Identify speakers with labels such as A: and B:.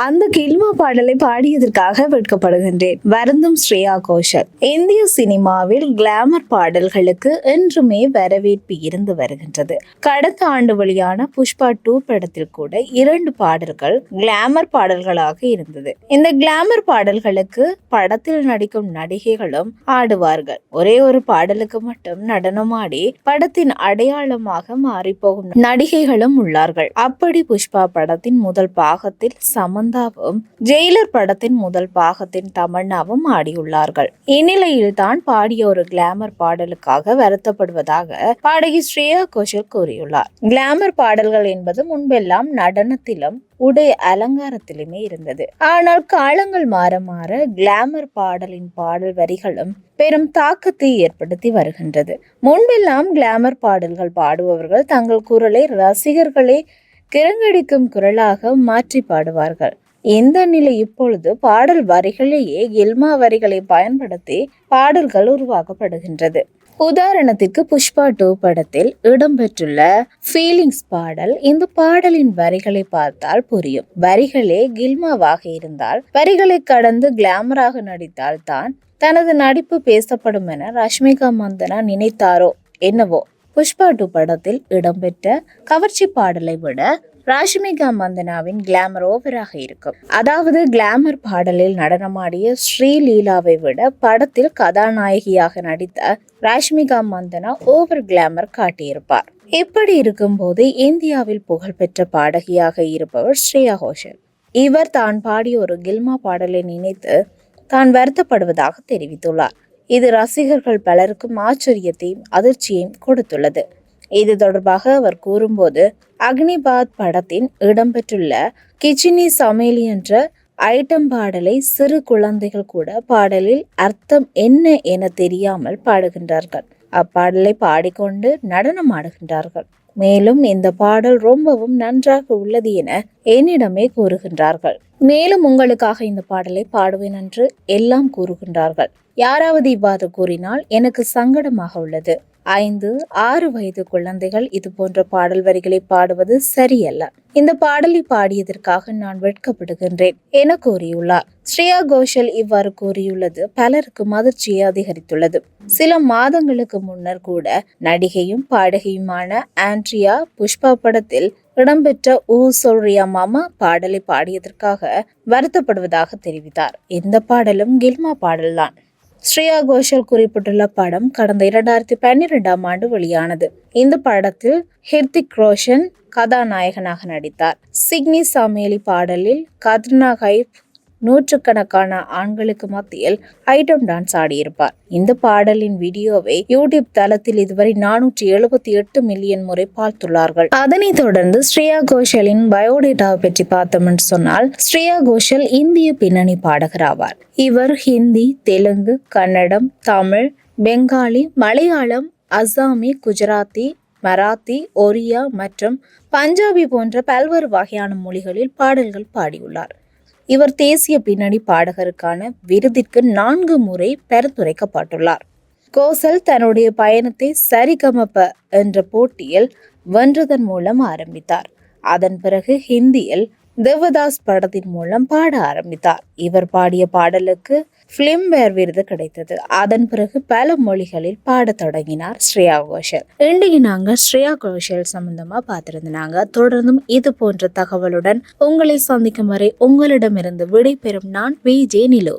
A: அந்த கில்மா பாடலை பாடியதற்காக வெட்கப்படுகின்றேன். வருந்தும் ஸ்ரேயா கோஷல். இந்திய சினிமாவில் கிளாமர் பாடல்களுக்கு என்றுமே வரவேற்பு இருந்து வருகின்றது. கடந்த ஆண்டு வெளியான புஷ்பா டூ படத்தில் கூட இரண்டு பாடல்கள் கிளாமர் பாடல்களாக இருந்தது. இந்த கிளாமர் பாடல்களுக்கு படத்தில் நடிக்கும் நடிகைகளும் ஆடுவார்கள். ஒரே ஒரு பாடலுக்கு மட்டும் நடனமாடி படத்தின் அடையாளமாக மாறிப்போகும் நடிகைகளும் உள்ளார்கள். அப்படி புஷ்பா படத்தின் முதல் பாகத்தில் சம சமந்தாவும் ஜெயிலர் படத்தின் முதல் பாகத்தின் தமன்னாவும் ஆடியுள்ளார்கள். இந்நிலையில் தான் பாடிய ஒரு கிளாமர் பாடலுக்காக வருத்தப்படுவதாக பாடகி ஸ்ரேயா கோஷல் கூறியுள்ளார். கிளாமர் பாடல்கள் என்பது முன்பெல்லாம் நடனத்திலும் உடை அலங்காரத்திலுமே இருந்தது. ஆனால் காலங்கள் மாற மாற கிளாமர் பாடலின் பாடல் வரிகளும் பெரும் தாக்கத்தை ஏற்படுத்தி வருகின்றது. முன்பெல்லாம் கிளாமர் பாடல்கள் பாடுபவர்கள் தங்கள் குரலை ரசிகர்களே கிரங்கடிக்கும் குரலாக மாற்றி பாடுவார்கள். இந்த நிலை இப்பொழுது பாடல் வரிகளையே எல்மா வரிகளை பயன்படுத்தி பாடல்கள் உருவாக்கப்படுகின்றது. உதாரணத்திற்கு புஷ்பா டூ படத்தில் இடம்பெற்றுள்ள ஃபீலிங்ஸ் பாடல் இந்த பாடலின் வரிகளை பார்த்தால் புரியும். வரிகளே கில்மாவாக இருந்தால் வரிகளை கடந்து கிளாமராக நடித்தால் தான் தனது நடிப்பு பேசப்படும் என ரஷ்மிகா மந்தனா நினைத்தாரோ என்னவோ? புஷ்பா டூ படத்தில் இடம்பெற்ற கவர்ச்சி பாடலை விட ராஷ்மிகா மந்தனாவின் கிளாமர் ஓவராக இருக்கும் அதாவது கிளாமர் பாடலில் நடனமாடிய ஸ்ரீலீலாவை விட படத்தில் கதாநாயகியாக நடித்த ராஷ்மிகா மந்தனா ஓவர் கிளாமர் காட்டியிருப்பார் இப்படி இருக்கும்போது இந்தியாவில் புகழ்பெற்ற பாடகியாக இருப்பவர் ஸ்ரேயா கோஷல் இவர் தான் பாடிய ஒரு கில்மா பாடலை நினைத்து தான் வருத்தப்படுவதாக தெரிவித்துள்ளார் இது ரசிகர்கள் பலருக்கும் ஆச்சரியத்தையும் அதிர்ச்சியையும் கொடுத்துள்ளது. இது தொடர்பாக அவர் கூறும்போது அக்னிபாத் படத்தின் இடம்பெற்றுள்ள கிச்சினி சமையல் என்ற ஐட்டம் பாடலை சிறு குழந்தைகள் கூட பாடலில் அர்த்தம் என்ன என தெரியாமல் பாடுகின்றார்கள். அப்பாடலை பாடிக்கொண்டு நடனம் ஆடுகின்றார்கள். மேலும் இந்த பாடல் ரொம்பவும் நன்றாக உள்ளது என என்னிடமே கூறுகின்றார்கள். மேலும் உங்களுக்காக இந்த பாடலை பாடுவேன் என்று எல்லாம் கூறுகின்றார்கள். யாராவது இவ்வாறு கூறினால் எனக்கு சங்கடமாக உள்ளது. ஐந்து ஆறு வயது குழந்தைகள் இது போன்ற பாடல் வரிகளை பாடுவது சரியல்ல. இந்த பாடலை பாடியதற்காக நான் வெட்கப்படுகின்றேன் என கூறியுள்ளார். ஸ்ரேயா கோஷல் இவ்வாறு கூறியுள்ளது பலருக்கு அதிர்ச்சியை அதிகரித்துள்ளது. சில மாதங்களுக்கு முன்னர் கூட நடிகையும் பாடகியுமான ஆண்ட்ரியா புஷ்பா படத்தில் இடம்பெற்ற ஊ சொல்றியா மாமா பாடலை பாடியதற்காக வருத்தப்படுவதாக தெரிவித்தார். இந்த பாடலும் கில்மா பாடல்தான். ஸ்ரேயா கோஷல் குறிப்பிட்டுள்ள படம் கடந்த இரண்டாயிரத்தி பன்னிரெண்டாம் ஆண்டு வெளியானது. இந்த படத்தில் ஹிர்திக் ரோஷன் கதாநாயகனாக நடித்தார். சிக்னி சமேலி பாடலில் கத்ரினா கைப் நூற்றுக்கணக்கான ஆண்களுக்கு மத்தியில் ஐட்டம் டான்ஸ் ஆடியிருப்பார். இந்த பாடலின் வீடியோவை யூடியூப் தளத்தில் இதுவரை நானூற்றி எழுபத்தி எட்டு மில்லியன் முறை பார்த்துள்ளார்கள். அதனைத் தொடர்ந்து ஸ்ரேயா கோஷலின் பயோடேட்டாவை பற்றி பார்த்தோம் என்று சொன்னால் ஸ்ரேயா கோஷல் இந்திய பின்னணி பாடகர் ஆவார். இவர் ஹிந்தி தெலுங்கு கன்னடம் தமிழ் பெங்காலி மலையாளம் அசாமி குஜராத்தி மராத்தி ஒரியா மற்றும் பஞ்சாபி போன்ற பல்வேறு வகையான மொழிகளில் பாடல்கள் பாடியுள்ளார். இவர் தேசிய பின்னணி பாடகருக்கான விருதிற்கு நான்கு முறை பரிந்துரைக்கப்பட்டுள்ளார். கோசல் தன்னுடைய பயணத்தை சரிகமப்ப என்ற போட்டியில் வென்றதன் மூலம் ஆரம்பித்தார். அதன் பிறகு ஹிந்தியில் தேவதாஸ் படத்தின் மூலம் பாட ஆரம்பித்தார். இவர் பாடிய பாடலுக்கு பிலிம்பேர் விருது கிடைத்தது. அதன் பிறகு பல மொழிகளில் பாட தொடங்கினார் ஸ்ரேயா கோஷல். இன்றைக்கு நாங்க ஸ்ரேயா கோஷல் சம்பந்தமா பார்த்திருந்தாங்க தொடர்ந்தும் இது போன்ற தகவலுடன் உங்களை சந்திக்கும் வரை உங்களிடமிருந்து விடைபெறும் நான் விஜே நிலு.